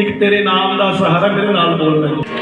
ਇੱਕ ਤੇਰੇ ਨਾਮ ਦਾ ਸਹਾਰਾ ਮੇਰੇ ਨਾਲ ਬੋਲਣਾ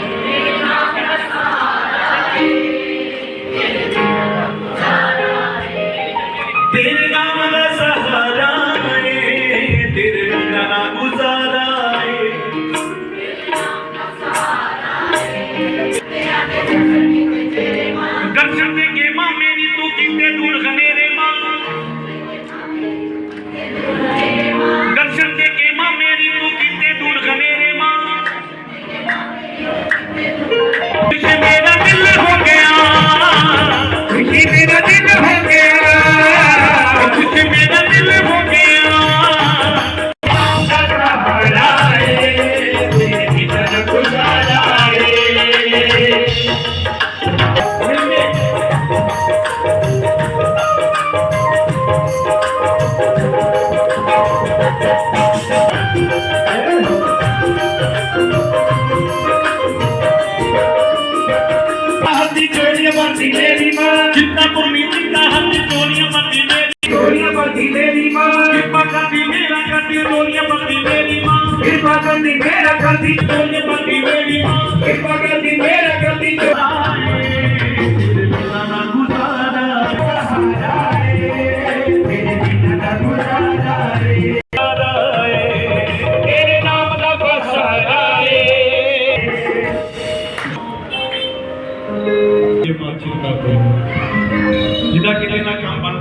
ਕਿਰਪਾ ਕਰਦੀ ਮੇਰਾ ਕਰਦੀ ਚੋਲੀਆਂ ਬੰਦੀ ਮੇਰੀ ਮਾਂ ਕਿਰਪਾ ਕਰਦੀ ਮੇਰਾ ਕਰਦੀ ਜਿਹਦਾ ਕਿਤੇ ਨਾ ਕੰਮ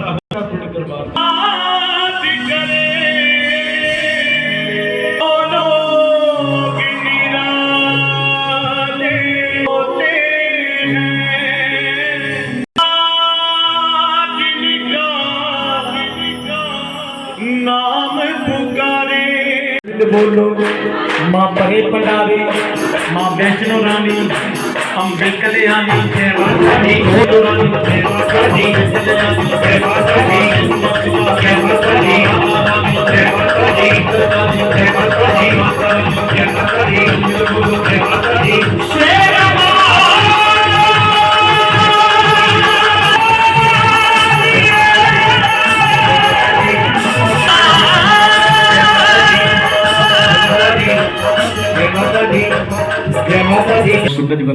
ਬੋਲੋ। ਮਾਂ ਪਰੇ ਪੰਡਾਰੀ ਮਾਂ ਵੈਸ਼ਨੋ ਰਾਣੀ ਅੰਬਿਕਲੇ ਆਨੀ ਸੇਵਾ ਕਰੀ ਗੁਰੂ ਰਾਣੀ ਸੇਵਾ ਕਰੀ ਸੇਵਾ ਕਰੀ ਸੇਵਾ ਕਰੀ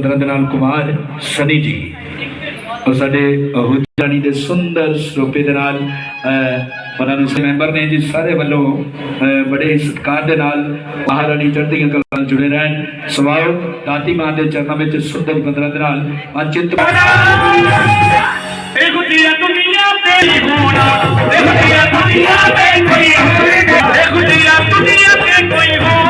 15 ਦਿਨਾਂ ਕੁਮਾਰ ਸਨੀ ਜੀ। ਔਰ ਸਾਡੇ ਹੁਜਾਨੀ ਦੇ ਸੁੰਦਰ ਸਰੋਪੇ ਦੇ ਨਾਲ ਉਹਨਾਂ ਦੇ ਮੈਂਬਰ ਨੇ ਜੀ, ਸਾਰੇ ਵੱਲੋਂ ਬੜੇ ਸਤਿਕਾਰ ਦੇ ਨਾਲ ਮਹਾਰਾਣੀ ਚੜ੍ਹਦੀਆਂ ਕਲਾ ਨਾਲ ਜੁੜੇ ਰਹਿਣ। ਸਵਾਉ ਦਾਤੀ ਮਾਂ ਦੇ ਚਰਨਾਂ ਵਿੱਚ ਸੁੰਦਰ 15 ਦੇ ਨਾਲ ਅਚਿੰਤ ਇਹ ਗੁੱਡੀਆ ਦੁਨੀਆ ਤੇ ਕੋਈ ਹੋਣਾ। ਇਹ ਦੁਨੀਆ ਤੇ ਕੋਈ ਹੋਣਾ।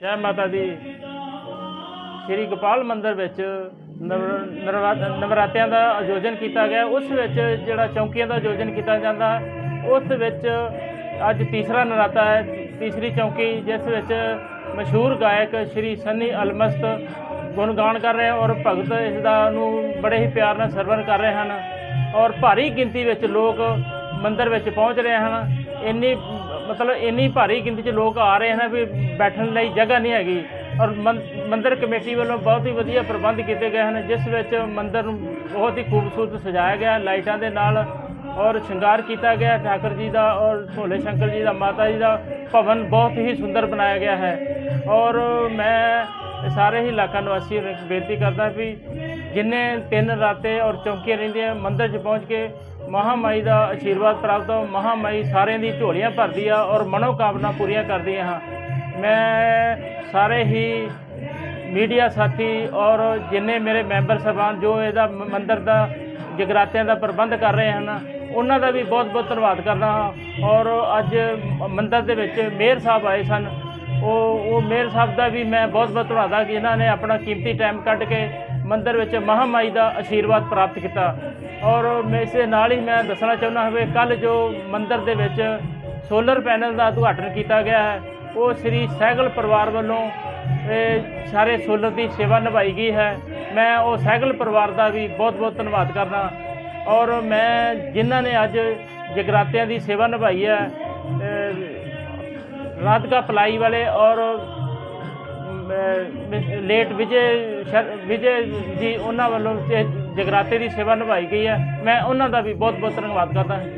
ਜੈ। ਮਾਤਾ ਦੀ। ਸ੍ਰੀ ਗੋਪਾਲ ਮੰਦਰ ਵਿੱਚ ਨਵਰਾਤਿਆਂ ਦਾ ਆਯੋਜਨ ਕੀਤਾ ਗਿਆ। ਉਸ ਵਿੱਚ ਜਿਹੜਾ ਚੌਂਕੀਆਂ ਦਾ ਆਯੋਜਨ ਕੀਤਾ ਜਾਂਦਾ, ਉਸ ਵਿੱਚ ਅੱਜ ਤੀਸਰਾ ਨਰਾਤਾ ਹੈ। ਤੀਸਰੀ ਚੌਂਕੀ, ਜਿਸ ਵਿੱਚ ਮਸ਼ਹੂਰ ਗਾਇਕ ਸ਼੍ਰੀ ਸੰਨੀ ਅਲਮਸਤ ਗੁਣਗਾਨ ਕਰ ਰਹੇ ਔਰ ਭਗਤ ਇਸ ਦਾ ਨੂੰ ਬੜੇ ਹੀ ਪਿਆਰ ਨਾਲ ਸਰਵਨ ਕਰ ਰਹੇ ਹਨ। ਔਰ ਭਾਰੀ ਗਿਣਤੀ ਵਿੱਚ ਲੋਕ ਮੰਦਿਰ ਵਿੱਚ ਪਹੁੰਚ ਰਹੇ ਹਨ ਇੰਨੀ, ਮਤਲਬ ਇੰਨੀ ਭਾਰੀ ਗਿਣਤੀ 'ਚ ਲੋਕ ਆ ਰਹੇ ਹਨ ਵੀ ਬੈਠਣ ਲਈ ਜਗ੍ਹਾ ਨਹੀਂ ਹੈਗੀ। ਔਰ ਮੰ- ਮੰਦਿਰ ਕਮੇਟੀ ਵੱਲੋਂ ਬਹੁਤ ਹੀ ਵਧੀਆ ਪ੍ਰਬੰਧ ਕੀਤੇ ਗਏ ਹਨ, ਜਿਸ ਵਿੱਚ ਮੰਦਿਰ ਨੂੰ ਬਹੁਤ ਹੀ ਖੂਬਸੂਰਤ ਸਜਾਇਆ ਗਿਆ, ਲਾਈਟਾਂ ਦੇ ਨਾਲ ਔਰ ਸ਼ਿੰਗਾਰ ਕੀਤਾ ਗਿਆ। ਹੈ ਠਾਕਰ ਜੀ ਦਾ ਔਰ ਭੋਲੇ ਸ਼ੰਕਰ ਜੀ ਦਾ, ਮਾਤਾ ਜੀ ਦਾ ਭਵਨ ਬਹੁਤ ਹੀ ਸੁੰਦਰ ਬਣਾਇਆ ਗਿਆ ਹੈ। ਔਰ ਮੈਂ ਸਾਰੇ ਹੀ ਇਲਾਕਾ ਨਿਵਾਸੀਆਂ ਨੂੰ ਬੇਨਤੀ ਕਰਦਾ ਵੀ ਜਿੰਨੇ ਤਿੰਨ ਰਾਤੇ ਔਰ ਚੌਂਕੀਆਂ ਰਹਿੰਦੀਆਂ, ਮੰਦਿਰ 'ਚ ਪਹੁੰਚ ਕੇ ਮਹਾਮਾਈ ਦਾ ਆਸ਼ੀਰਵਾਦ ਪ੍ਰਾਪਤ ਹੋ, ਮਹਾਮਾਈ ਸਾਰਿਆਂ ਦੀ ਝੋਲੀਆਂ ਭਰਦੀ ਆ ਔਰ ਮਨੋਕਾਮਨਾ ਪੂਰੀਆਂ ਕਰਦੀ ਹਾਂ ਮੈਂ ਸਾਰੇ ਹੀ ਮੀਡੀਆ ਸਾਥੀ ਔਰ ਜਿੰਨੇ ਮੇਰੇ ਮੈਂਬਰ ਸਾਹਿਬਾਨ, ਜੋ ਇਹਦਾ ਮੰਦਰ ਦਾ, ਜਗਰਾਤਿਆਂ ਦਾ ਪ੍ਰਬੰਧ ਕਰ ਰਹੇ ਹਨ, ਉਹਨਾਂ ਦਾ ਵੀ ਬਹੁਤ ਬਹੁਤ ਧੰਨਵਾਦ ਕਰਦਾ ਹਾਂ। ਔਰ ਅੱਜ ਮੰਦਰ ਦੇ ਵਿੱਚ ਮੇਅਰ ਸਾਹਿਬ ਆਏ ਸਨ। ਉਹ ਉਹ ਮੇਰ ਸਾਹਿਬ ਦਾ ਵੀ ਮੈਂ ਬਹੁਤ ਬਹੁਤ ਧੰਨਵਾਦ ਕਿ ਇਹਨਾਂ ਨੇ ਆਪਣਾ ਕੀਮਤੀ ਟਾਈਮ ਕੱਢ ਕੇ ਮੰਦਰ ਵਿੱਚ ਮਹਾਮਾਈ ਦਾ ਆਸ਼ੀਰਵਾਦ ਪ੍ਰਾਪਤ ਕੀਤਾ। ਔਰ ਮੈਂ ਇਸੇ ਨਾਲ ਹੀ ਮੈਂ ਦੱਸਣਾ ਚਾਹੁੰਦਾ ਹਾਂ ਵੀ ਕੱਲ ਜੋ ਮੰਦਰ ਦੇ ਵਿੱਚ ਸੋਲਰ ਪੈਨਲ ਦਾ ਉਦਘਾਟਨ ਕੀਤਾ ਗਿਆ ਹੈ, ਉਹ ਸ੍ਰੀ ਸਹਿਗਲ ਪਰਿਵਾਰ ਵੱਲੋਂ ਸਾਰੇ ਸੋਲਰ ਦੀ ਸੇਵਾ ਨਿਭਾਈ ਗਈ ਹੈ। ਮੈਂ ਉਹ ਸਹਿਗਲ ਪਰਿਵਾਰ ਦਾ ਵੀ ਬਹੁਤ ਬਹੁਤ ਧੰਨਵਾਦ ਕਰਦਾ। ਔਰ ਮੈਂ ਜਿਨ੍ਹਾਂ ਨੇ ਅੱਜ ਜਗਰਾਤਿਆਂ ਦੀ ਸੇਵਾ ਨਿਭਾਈ ਹੈ ਰਾਧਿਕਾ ਪਲਾਈ ਵਾਲੇ ਔਰ ਲੇਟ ਵਿਜੇ ਸ਼ਰ- ਵਿਜੇ ਜੀ ਉਹਨਾਂ ਵੱਲੋਂ ਤੇ ਜਗਰਾਤੇ ਦੀ ਸੇਵਾ ਨਿਭਾਈ ਗਈ ਹੈ ਮੈਂ ਉਹਨਾਂ ਦਾ ਵੀ ਬਹੁਤ ਬਹੁਤ ਧੰਨਵਾਦ ਕਰਦਾ